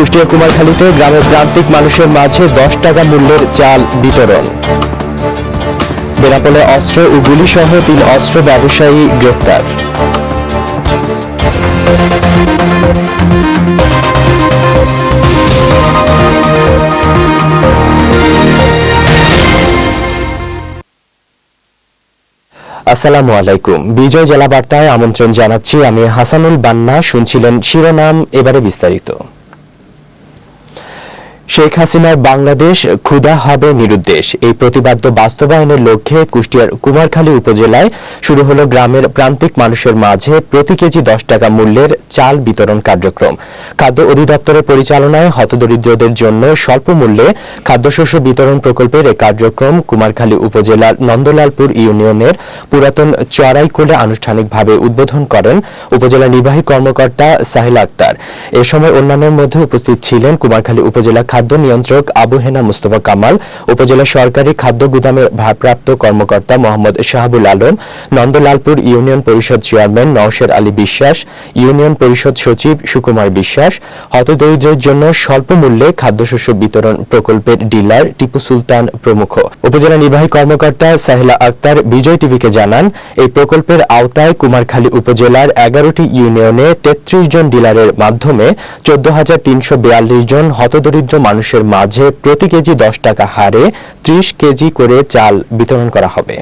কুষ্টিয়া কুমারখালীতে গ্রামের প্রান্তিক মানুষের মাঝে দশ টাকা মূল্যের চাল বিতরণ। বেনাপোলে অস্ত্র ও গুলিসহ তিন অস্ত্র ব্যবসায়ী গ্রেফতার। আসসালামু আলাইকুম। বিজয় জেলা বার্তায় আমন্ত্রণ জানাচ্ছি আমি হাসানুল বান্না। শুনছিলেন শিরোনাম, এবারে বিস্তারিত। শেখ হাসিনার বাংলাদেশ ক্ষুধা হবে নিরুদ্দেশ। এই প্রতিবাদ্য বাস্তবায়নের লক্ষ্যে কুষ্টিয়ার কুমারখালী উপজেলায় শুরু হলো গ্রামের প্রান্তিক মানুষের মাঝে প্রতি কেজি দশ টাকা মূল্যের চাল বিতরণ কার্যক্রম। খাদ্য অধিদপ্তরের পরিচালনায় হতদরিদ্রদের জন্য স্বল্প মূল্যে খাদ্যশস্য বিতরণ প্রকল্পের এই কার্যক্রম কুমারখালী উপজেলার নন্দলালপুর ইউনিয়নের পুরাতন চড়াইকোলে আনুষ্ঠানিকভাবে উদ্বোধন করেন উপজেলা নির্বাহী কর্মকর্তা সাহিল আক্তার। এ সময় অন্যান্যের মধ্যে উপস্থিত ছিলেন কুমারখালী উপজেলা খাদ্য নিয়ন্ত্রক আবু হেনা মুস্তফা কামাল, উপজেলা সরকারি খাদ্য গুদামের ভারপ্রাপ্ত কর্মকর্তা Mohammad Shahabul Alam, Nandalalpur union parishad chairman Nausher Ali Biswas, union parishad সচিব সুকুমার বিশ্বাস, হতদরিদ্রের জন্য স্বল্প মূল্যে খাদ্যশস্য বিতরণ প্রকল্পের ডিলার টিপু সুলতান প্রমুখ। উপজেলা নির্বাহী কর্মকর্তা সাহেলা আক্তার বিজয় টিভিকে জানান, এই প্রকল্পের আওতায় কুমারখালী উপজেলার এগারোটি ইউনিয়নে তেত্রিশ জন ডিলারের মাধ্যমে চোদ্দ হাজার তিনশো বিয়াল্লিশ জন হতদরিদ্র মানুষের মাঝে প্রতি কেজি দশ টাকা হারে ত্রিশ কেজি করে চাল বিতরণ করা হবে।